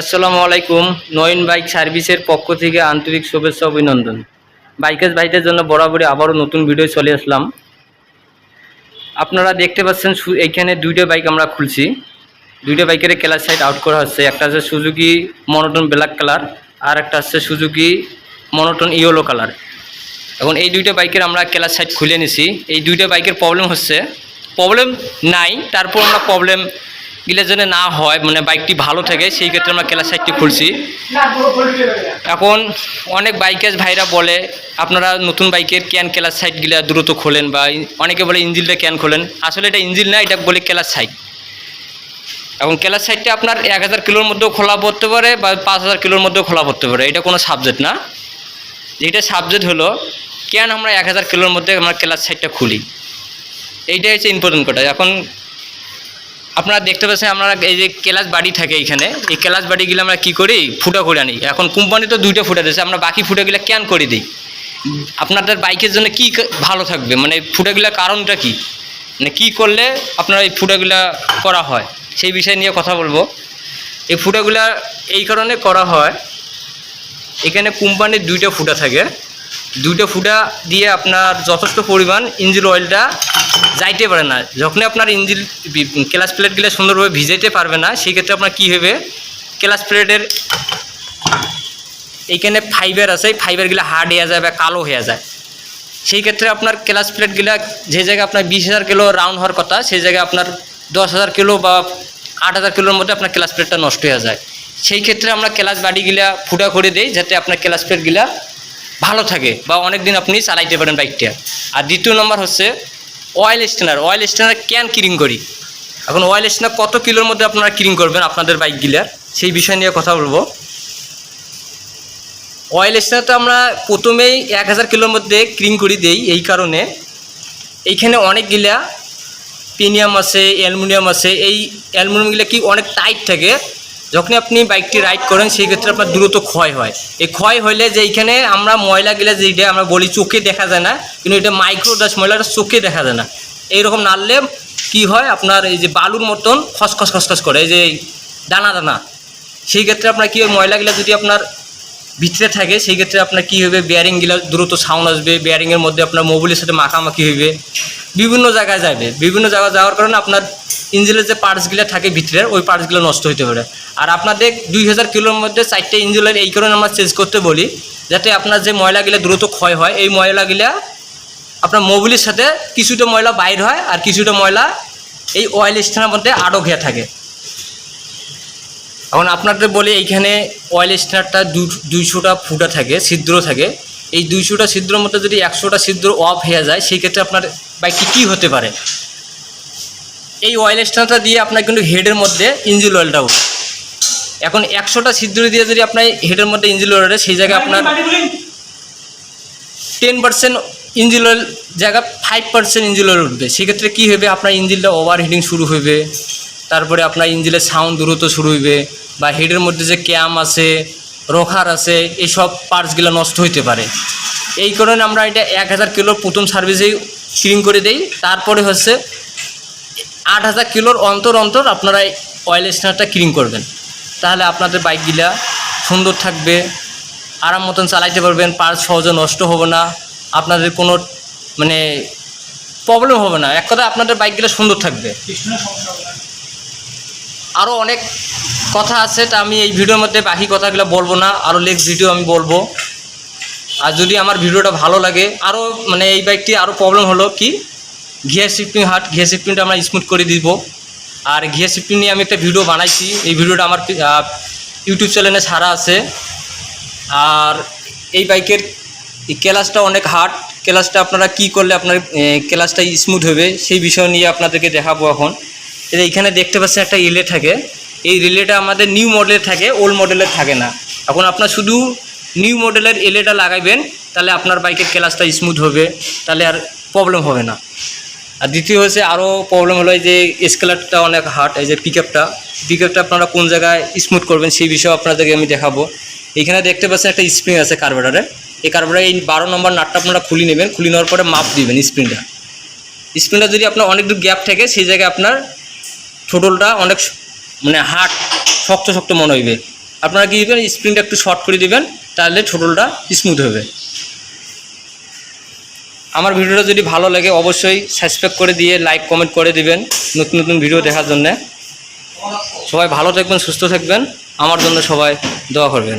আসসালামু আলাইকুম, নয়ন বাইক সার্ভিসের পক্ষ থেকে আন্তরিক শুভেচ্ছা অভিনন্দন। বাইকার্স ভাইদের জন্য বরাবরই আবারও নতুন ভিডিও চলে আসলাম। আপনারা দেখতে পাচ্ছেন এইখানে দুইটা বাইক আমরা খুলছি। দুইটা বাইকের কালার সাইড আউট করা হচ্ছে। একটা হচ্ছে সুজুকি মনোটন ব্ল্যাক কালার আর একটা হচ্ছে সুজুকি মনোটন ইয়েলো কালার। এখন এই দুইটা বাইকের আমরা ক্লাস সাইড খুলে নিছি। এই দুইটা বাইকের প্রবলেম হচ্ছে, প্রবলেম নাই, তারপর আমরা প্রবলেম গিলে যেন না হয় মানে বাইকটি ভালো থাকে, সেই ক্ষেত্রে আমরা ক্লাস সাইডটি খুলছি। এখন অনেক বাইকার্স ভাইরা বলে, আপনারা নতুন বাইকের ক্যান ক্লাস সাইডগুলা দ্রুত খোলেন বা অনেকে বলে ইঞ্জিনটা ক্যান খোলেন। আসলে এটা ইঞ্জিন না, এটা বলে ক্লাস সাইড এখন ক্লাস সাইডটা আপনার এক হাজার কিলোর মধ্যেও খোলা পড়তে পারে বা পাঁচ হাজার কিলোর মধ্যেও খোলা পড়তে পারে। এটা কোনো সাবজেক্ট না। যেটা সাবজেক্ট হলো, কেন আমরা এক হাজার কিলোর মধ্যে আমরা ক্লাস সাইডটা খুলি? এইটাই হচ্ছে ইম্পর্টেন্ট কথা। এখন আপনারা দেখতে পাচ্ছেন, আমরা এই যে ক্লাস বাড়ি থাকে এইখানে এই ক্লাস বাড়িগুলো আমরা কী করি? ফুটা করে আনি। এখন কোম্পানি তো দুইটা ফুটা দিয়েছে, আমরা বাকি ফুটাগুলো ক্যান করে দিই? আপনাদের বাইকের জন্য কি ভালো থাকবে? মানে ফুটাগুলোর কারণটা কি? মানে কী করলে আপনার এই ফুটাগুলা করা হয়? সেই বিষয় নিয়ে কথা বলব। এই ফুটাগুলা এই কারণে করা হয়, এখানে কোম্পানির দুইটা ফুটা থাকে। দুইটা ফুটা দিয়ে আপনার যথেষ্ট পরিমাণ ইঞ্জিন অয়েলটা যাইতে পারে না। যখনই আপনার ইঞ্জিন ক্লাস প্লেটগুলো সুন্দরভাবে ভিজাইতে পারবে না, সেই ক্ষেত্রে আপনার কী হবে? ক্লাস প্লেটের এইখানে ফাইবার আছে ফাইবারগুলো হার্ড হয়ে যায় বা কালো হয়ে যায়। সেই ক্ষেত্রে আপনার ক্লাস প্লেটগুলো যে জায়গায় আপনার বিশ হাজার কিলো রাউন্ড হওয়ার কথা, সেই জায়গায় আপনার দশ হাজার কিলো বা আট হাজার কিলোর মধ্যে আপনার ক্লাস প্লেটটা নষ্ট হয়ে যায়। সেই ক্ষেত্রে আমরা ক্লাস বাড়িগুলা ফুটা করে দিই, যাতে আপনার ক্লাস প্লেটগুলা ভালো থাকে বা অনেক দিন আপনি চালাইতে পারেন বাইকটা। আর দ্বিতীয় নম্বর হচ্ছে oil strainer oil strainer can কিরিং করি? এখন অয়েল স্টেনার কত কিলোর মধ্যে আপনারা কিরিং করবেন আপনাদের বাইকগুলার সেই বিষয় নিয়ে কথা বলব। অয়েল স্টেনার তো আমরা প্রথমেই এক হাজার কিলোর মধ্যে ক্রিং করে দেই এই কারণে। এইখানে অনেকগুলা পিনিয়াম আছে, অ্যালুমিনিয়াম আছে। এই অ্যালুমিনিয়ামগুলো কি অনেক টাইট থাকে যখনই আপনি বাইকটি রাইড করেন, সেই ক্ষেত্রে আপনার দ্রুত ক্ষয় হয়। এই ক্ষয় হলে যে এইখানে আমরা ময়লাগুলো যেটা আমরা বলি চোখে দেখা যায় না, কিন্তু এটা মাইক্রো ডাস্ট ময়লাটা চোখে দেখা যায় না। এইরকম নাড়লে কি হয়? আপনার এই যে বালুর মতন খসখস খসখস করে, এই যে দানা দানা। সেই ক্ষেত্রে আপনার কী হয়? ময়লাগুলো যদি আপনার ভিতরে থাকে, সেই ক্ষেত্রে আপনার কী হবে বেয়ারিংগুলো দ্রুত সাউন্ড আসবে। বেয়ারিংয়ের মধ্যে আপনার মোবিলের সাথে মাখামাখি হইবে। বিভিন্ন জায়গায় যাবে বিভিন্ন জায়গায় যাওয়ার কারণে আপনার ইঞ্জিনের যে পার্টসগুলো থাকে ভিতরে, ওই পার্টসগুলো নষ্ট হতে পারে। আর আপনাদের দুই হাজার কিলোর মধ্যে চারটে ইঞ্জিনের এই কারণে আমরা চেঞ্জ করতে বলি, যাতে আপনার যে ময়লাগুলো দ্রুত ক্ষয় হয়, এই ময়লাগুলা আপনার মোবিলের সাথে কিছুটা ময়লা বাইর হয় আর কিছুটা ময়লা এই অয়েল স্টেনের মধ্যে আটক হয়ে থাকে। এখন আপনাদের বলি এইখানে অয়েল স্টারটা দুইশোটা ফুটা থাকে, ছিদ্র থাকে। এই দুইশোটা ছিদ্রের মধ্যে যদি একশোটা ছিদ্র অফ হয়ে যায় সেই ক্ষেত্রে আপনার বাইকটি কী হতে পারে? এই অয়েল স্টারটা দিয়ে আপনার কিন্তু হেডের মধ্যে ইঞ্জিন অয়েলটা উঠে এখন একশোটা ছিদ্র দিয়ে যদি আপনার হেডের মধ্যে ইঞ্জিন অয়েল ওঠে সেই জায়গায় আপনার টেন পার্সেন্ট ইঞ্জিন অয়েল জায়গা ফাইভ পার্সেন্ট ইঞ্জিন অয়েল উঠবে। সেক্ষেত্রে কী হবে? আপনার ইঞ্জিনটা ওভার হিটিং শুরু হবে তারপরে আপনার ইঞ্জিনের সাউন্ড দ্রুত শুরু হইবে। বা হেডের মধ্যে যে ক্যাম আছে রোখার আছে এইসব পার্টসগুলো নষ্ট হইতে পারে। এই কারণে আমরা এটা এক হাজার কিলোর প্রথম সার্ভিসেই ক্লিন করে দেই। তারপরে হচ্ছে আট হাজার কিলোর অন্তর অন্তর আপনারা অয়েল স্টারটা ক্লিন করবেন। তাহলে আপনাদের বাইকগুলা সুন্দর থাকবে আরাম মতন চালাইতে পারবেন পার্টস সহজে নষ্ট হবে না আপনাদের কোনো মানে প্রবলেম হবে না। এক কথা আপনাদের বাইকগুলো সুন্দর থাকবে। আরও অনেক কথা আছে, তা আমি এই ভিডিওর মধ্যে বাকি কথাগুলো বলব না। আরও নেক্সট ভিডিও আমি বলব। আর যদি আমার ভিডিওটা ভালো লাগে আরও মানে এই বাইকটি আরও প্রবলেম হলো কি? গিয়ার শিফটিং হাট গিয়ার শিফটিংটা আমরা স্মুথ করে দিব। আর গিয়ার শিফটিং নিয়ে আমি একটা ভিডিও বানাইছি। এই ভিডিওটা আমার ইউটিউব চ্যানেলে ছাড়া আছে। আর এই বাইকের ক্লাসটা অনেক হার্ড ক্লাসটা আপনারা কি করলে আপনার ক্লাসটা স্মুথ হবে, সেই বিষয় নিয়ে আপনাদেরকে দেখাবো এখন। এইখানে দেখতে পাচ্ছেন একটা রিলে থাকে। এই রিলেটা আমাদের নিউ মডেলের থাকে ওল্ড মডেলের থাকে না। এখন আপনার শুধু নিউ মডেলের এলেটা লাগাইবেন, তাহলে আপনার বাইকের ক্লাসটা স্মুথ হবে, তাহলে আর প্রবলেম হবে না। আর দ্বিতীয় হচ্ছে আরও প্রবলেম হলো যে স্কেলারটা অনেক হার্ড এই যে পিক আপটা পিক আপটা আপনারা কোন জায়গায় স্মুথ করবেন সেই বিষয়ে আপনাদেরকে আমি দেখাবো। এখানে দেখতে পাচ্ছেন একটা স্প্রিং আছে কার্বোরেটারে এই কার্বোরেটার এই বারো নম্বর নাটটা আপনারা খুলে নেবেন, খুলে নেওয়ার পরে মাপ দিবেন স্প্রিংটা স্প্রিংটা যদি আপনার অনেক দূর গ্যাপ থাকে, সেই জায়গায় আপনার ছোটলটা অনেক মানে হাট শক্ত শক্ত মনে হইবে। আপনারা কী দেবেন? স্প্রিংটা একটু শর্ট করে দিবেন, তাহলে ছোটলটা স্মুথ হবে। আমার ভিডিওটা যদি ভালো লাগে, অবশ্যই সাবস্ক্রাইব করে দিয়ে লাইক, কমেন্ট করে দিবেন নতুন নতুন ভিডিও দেখার জন্যে। সবাই ভালো থাকবেন, সুস্থ থাকবেন। আমার জন্য সবাই দোয়া করবেন।